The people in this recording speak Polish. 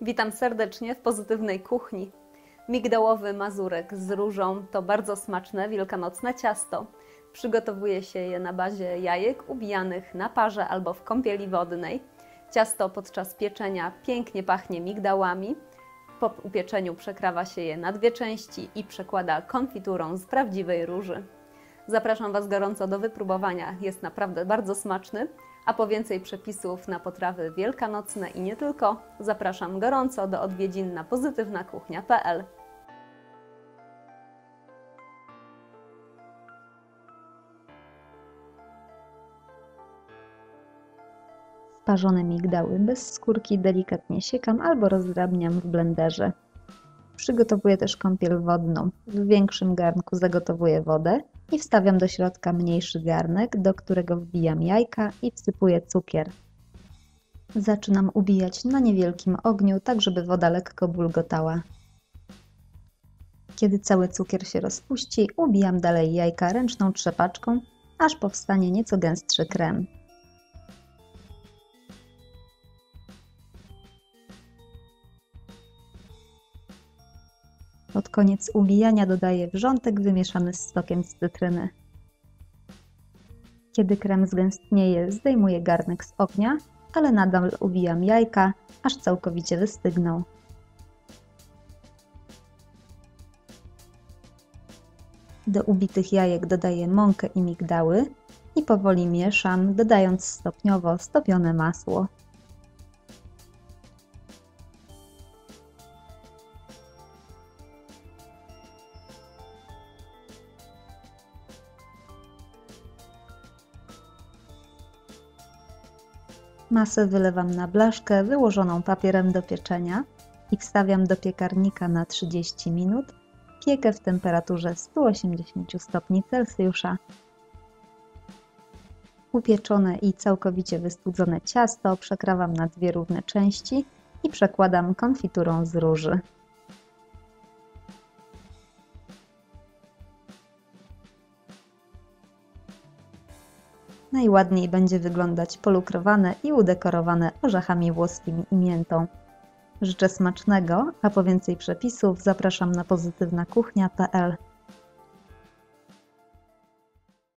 Witam serdecznie w pozytywnej kuchni. Migdałowy mazurek z różą to bardzo smaczne wielkanocne ciasto. Przygotowuje się je na bazie jajek ubijanych na parze albo w kąpieli wodnej. Ciasto podczas pieczenia pięknie pachnie migdałami. Po upieczeniu przekrawa się je na dwie części i przekłada konfiturą z prawdziwej róży. Zapraszam Was gorąco do wypróbowania. Jest naprawdę bardzo smaczny. A po więcej przepisów na potrawy wielkanocne i nie tylko, zapraszam gorąco do odwiedzin na pozytywnakuchnia.pl. Parzone migdały bez skórki delikatnie siekam albo rozdrabniam w blenderze. Przygotowuję też kąpiel wodną. W większym garnku zagotowuję wodę i wstawiam do środka mniejszy garnek, do którego wbijam jajka i wsypuję cukier. Zaczynam ubijać na niewielkim ogniu, tak żeby woda lekko bulgotała. Kiedy cały cukier się rozpuści, ubijam dalej jajka ręczną trzepaczką, aż powstanie nieco gęstszy krem. Pod koniec ubijania dodaję wrzątek wymieszany z sokiem z cytryny. Kiedy krem zgęstnieje, zdejmuję garnek z ognia, ale nadal ubijam jajka, aż całkowicie wystygną. Do ubitych jajek dodaję mąkę i migdały i powoli mieszam, dodając stopniowo stopione masło. Masę wylewam na blaszkę wyłożoną papierem do pieczenia i wstawiam do piekarnika na 30 minut. Piekę w temperaturze 180 stopni Celsjusza. Upieczone i całkowicie wystudzone ciasto przekrawam na dwie równe części i przekładam konfiturą z róży. Najładniej będzie wyglądać polukrowane i udekorowane orzechami włoskimi i miętą. Życzę smacznego, a po więcej przepisów zapraszam na pozytywnakuchnia.pl.